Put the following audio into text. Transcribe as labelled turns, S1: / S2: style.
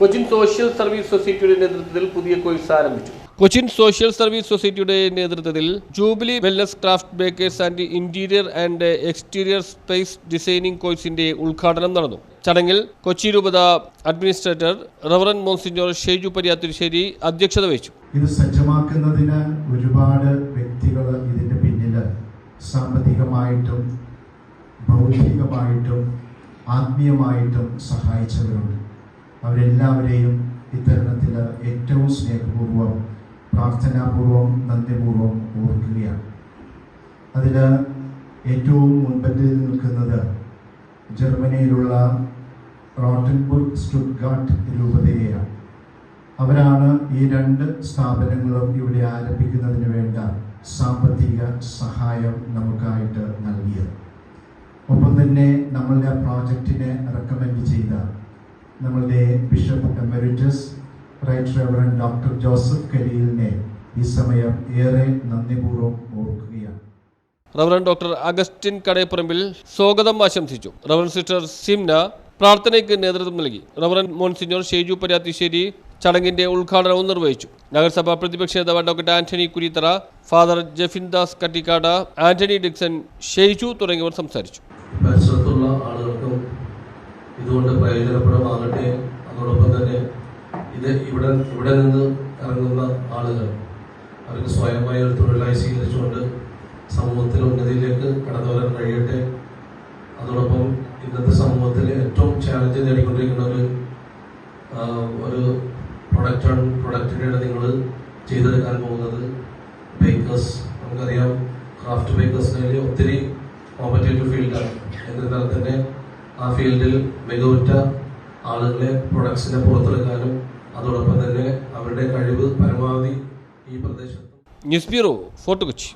S1: Cochin social service സൊസൈറ്റിയുടെ നേതൃത്വത്തിൽ പുതിയ കോഴ്സ് ആരംഭിച്ചു. കൊച്ചിൻ സോഷ്യൽ സർവീസ് സൊസൈറ്റിയുടെ നേതൃത്വത്തിൽ jubilee wellness craft bakers and interior and exterior space designing കോഴ്സിന്റെ ഉദ്ഘാടനം നടന്നു. ചടങ്ങിൽ കൊച്ചി രൂപത administrator reverend monsignor Sheju Paryathiriserry അധ്യക്ഷത വഹിച്ചു.
S2: ഇത് സജ്ജമാക്കുന്നതിന് ഒരുപാട് വ്യക്തികൾ ഇതിന്റെ പിന്നിൽ സാമ്പത്തികമായിട്ടും ഭൗതികമായിട്ടും ആത്മീയമായിട്ടും സഹായിച്ചവരുണ്ട്. അവരെല്ലാവരെയും ഇത്തരണത്തിൽ ഏറ്റവും സ്നേഹപൂർവം പ്രാർത്ഥനാപൂർവം നന്ദിപൂർവം ഓർക്കുകയാണ്. അതിൽ ഏറ്റവും മുൻപന്തിൽ നിൽക്കുന്നത് ജർമ്മനിയിലുള്ള റോട്ടൻബുർഗ് സ്റ്റുഡ്ഗാട്ട് രൂപതയെയാണ്. അവരാണ് ഈ രണ്ട് സ്ഥാപനങ്ങളും ഇവിടെ ആരംഭിക്കുന്നതിന് വേണ്ട സാമ്പത്തിക സഹായം നമുക്കായിട്ട് നൽകിയത്. ഒപ്പം തന്നെ നമ്മളുടെ ആ പ്രോജക്റ്റിനെ റെക്കമെൻഡ് ചെയ്ത നമ്മളുടെ bishop emeritus right reverend doctor Joseph കരിയലിനെ ഈ സമയം ഏറെ നന്ദിപൂർവം ഓർക്കുകയാണ്.
S1: റവറൻ ഡോക്ടർ അഗസ്റ്റിൻ കടയപ്പറമ്പിൽ സ്വാഗതം ആശംസിച്ചു. റവറൻ സിസ്റ്റർ സിംന പ്രാർത്ഥനയ്ക്ക് നേതൃത്വം നൽകി. റവറൻ മോൺസിഞ്ഞോർ ഷേജു പര്യാത്തിശ്ശേരി ചടങ്ങിന്റെ ഉദ്ഘാടനവും നിർവഹിച്ചു. നഗരസഭാ പ്രതിപക്ഷ നേതാവ് doctor Antony Kurithara father Jefin Das Kattikkad Antony Dixon Sheju തുടങ്ങിയവർ സംസാരിച്ചു.
S3: ഇതുകൊണ്ട് പ്രയോജനപ്രദമാകട്ടെ. അതോടൊപ്പം തന്നെ ഇത് ഇവിടെ ഇവിടെ നിന്ന് ഇറങ്ങുന്ന ആളുകൾ അവർക്ക് സ്വയമായി ഒരു തൊഴിലായി സ്വീകരിച്ചുകൊണ്ട് സമൂഹത്തിൽ ഉന്നതിയിലേക്ക് കടന്നു വരാൻ കഴിയട്ടെ. അതോടൊപ്പം ഇന്നത്തെ സമൂഹത്തിൽ ഏറ്റവും ചാലഞ്ച് നേടിക്കൊണ്ടിരിക്കുന്ന ഒരു ഒരു പ്രൊഡക്റ്റാണ് പ്രൊഡക്റ്റിനാണ് നിങ്ങൾ ചെയ്തെടുക്കാൻ പോകുന്നത്. ബേക്കേഴ്സ് നമുക്കറിയാം ക്രാഫ്റ്റ് ബേക്കേഴ്സിനെ ഒത്തിരി കോമ്പറ്റേറ്റീവ് ഫീൽഡാണ് എന്നിരുന്നാൽ തന്നെ ആ ഫീൽഡിൽ മികവുറ്റ ആളുകളെ പ്രൊഡക്ട്സിനെ പുറത്തെടുക്കാനും അതോടൊപ്പം തന്നെ അവരുടെ കഴിവ് പരമാവധി ഈ പ്രദേശത്ത്
S1: ന്യൂസ് ബ്യൂറോ ഫോർട്ട് കൊച്ചി.